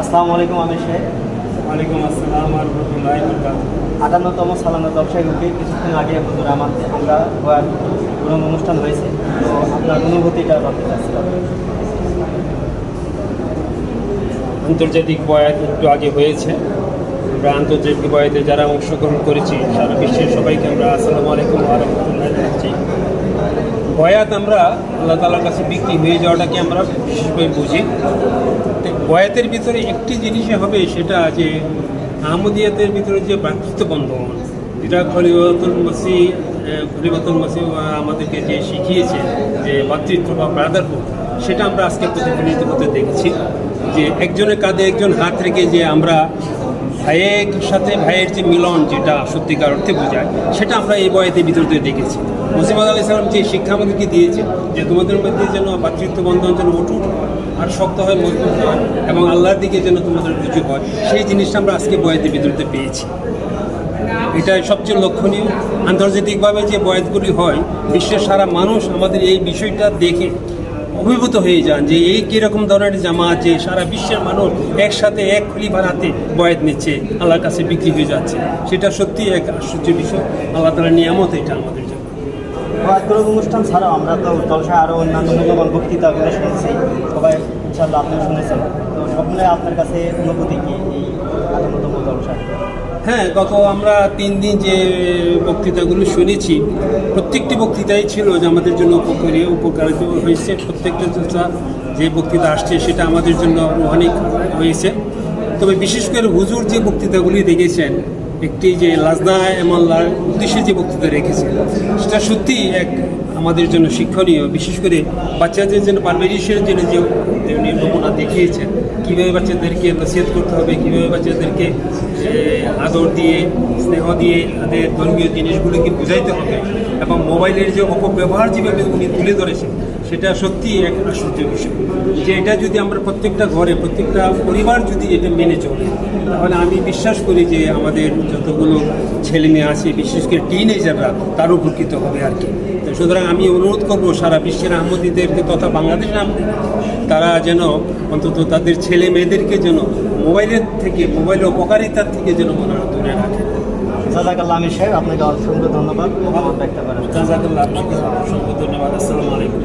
আসসালামু আলাইকুম আমির সাহেব। ওয়ালাইকুম আসসালাম রহমতুল্লাহ আটান্নতম সালানা ব্যবসায়ী রূপে কিছুক্ষণ আগে হুজুর আমার আমরা কোনো অনুষ্ঠান হয়েছে। তো আপনার অনুভূতিটা জানতে চাচ্ছিলাম। আন্তর্জাতিক বয়াত একটু আগে হয়েছে। আমরা আন্তর্জাতিক বয়াতে যারা অংশগ্রহণ করেছি সারা বিশ্বের সবাইকে আমরা আসসালামু আলাইকুম রহমতুল্লাহ জানাচ্ছি। বয়াত আমরা আল্লাহ তালার কাছে বিক্রি হয়ে যাওয়াটাকে আমরা বিশেষভাবে বুঝি। বয়াতের ভিতরে একটি জিনিসই হবে সেটা যে আহমদিয়াতের ভিতরে যে ভ্রাতৃত্ব বন্ধন, যেটা খলিবাতুল মসি খলিবাতুল মসি আমাদেরকে যে শিখিয়েছে যে ভ্রাতৃত্ব বা ব্রাদারহুড, সেটা আমরা আজকে প্রতিফলিত হতে দেখেছি। যে একজনের কাঁধে একজন হাত রেখে যে আমরা ভাইয়ের সাথে ভাইয়ের যে মিলন যেটা সত্যিকার অর্থে বোঝায়, সেটা আমরা এই বয়েতে ভিতর দিয়ে দেখেছি। মুসিমদ আলি সালাম যে শিক্ষা আমাদেরকে দিয়েছে, যে তোমাদের মধ্যে যেন বন্ধন যেন অটুট আর শক্ত হয়, মজবুত হয় এবং আল্লাহর দিকে যেন তোমাদের রুজু হয়, সেই জিনিসটা আমরা আজকে বয়েতে ভিতরতে পেয়েছি। এটাই সবচেয়ে লক্ষণীয়। আন্তর্জাতিকভাবে যে বয়াতগুলি হয়, বিশ্বের সারা মানুষ আমাদের এই বিষয়টা দেখে অভিভূত হয়ে যান যে এই কীরকম ধরনের জামা আছে সারা বিশ্বের মানুষ একসাথে এক খলিফার হাতে বয়াত নিচ্ছে, আল্লাহর কাছে বিক্রি হয়ে যাচ্ছে। সেটা সত্যি এক আশ্চর্য বিষয়। আল্লাহ তালার নিয়ামত এটা আমাদের জন্য। হওয়ার অনুষ্ঠান ছাড়াও আমরা তো জলসায় আরও অন্যান্য মূল্যবান বক্তৃতাগুলো শুনেছি। সবাই ইনশাল্লাহ আপনিও শুনেছেন। তো সব মিলে আপনার কাছে অনুভূতি কি এই হ্যাঁ গত আমরা তিন দিন যে বক্তৃতাগুলো শুনেছি, প্রত্যেকটি বক্তৃতাই ছিল যে আমাদের জন্য উপকারী উপকারিত হয়েছে। প্রত্যেকটা যে বক্তৃতা আসছে সেটা আমাদের জন্য অনেক হয়েছে। তবে বিশেষ করে হুজুর যে বক্তৃতাগুলি দেখেছেন একটি যে লাজদা এমাল্লার উদ্দেশ্যে যে বক্তৃতা রেখেছে, সেটা সত্যি এক আমাদের জন্য শিক্ষণীয়। বিশেষ করে বাচ্চাদের জন্য পারমিশের জন্য যে উনি দেখিয়েছেন, কীভাবে বাচ্চাদেরকে নসিহত করতে হবে, কীভাবে বাচ্চাদেরকে আদর দিয়ে, স্নেহ দিয়ে তাদের ধর্মীয় জিনিসগুলোকে বুঝাইতে হবে এবং মোবাইলের যে অপব্যবহার যেভাবে উনি তুলে ধরেছেন সেটা সত্যি এক আশ্চর্য বিষয়। যে এটা যদি আমরা প্রত্যেকটা ঘরে, প্রত্যেকটা পরিবার যদি এটা মেনে চলে, তাহলে আমি বিশ্বাস করি যে আমাদের যতগুলো ছেলে মেয়ে আছে, বিশেষ করে টিনেজাররা তার উপকৃত হবে আর কি। তো সুতরাং আমি অনুরোধ করব সারা বিশ্বের আহমদীদেরকে, তথা বাংলাদেশের আহমদী তারা যেন অন্তত তাদের ছেলে মেয়েদেরকে যেন মোবাইলের থেকে, মোবাইলের অপকারিতার থেকে যেন মনে হয় দূরে রাখে জাজাকাল্লাহ আমির সাহেব আপনাকে অসংখ্য ধন্যবাদ। মতামত ব্যক্ত করার জন্য। জাজাকাল্লাহ আপনাকে অসংখ্য ধন্যবাদ। আসসালামু আলাইকুম।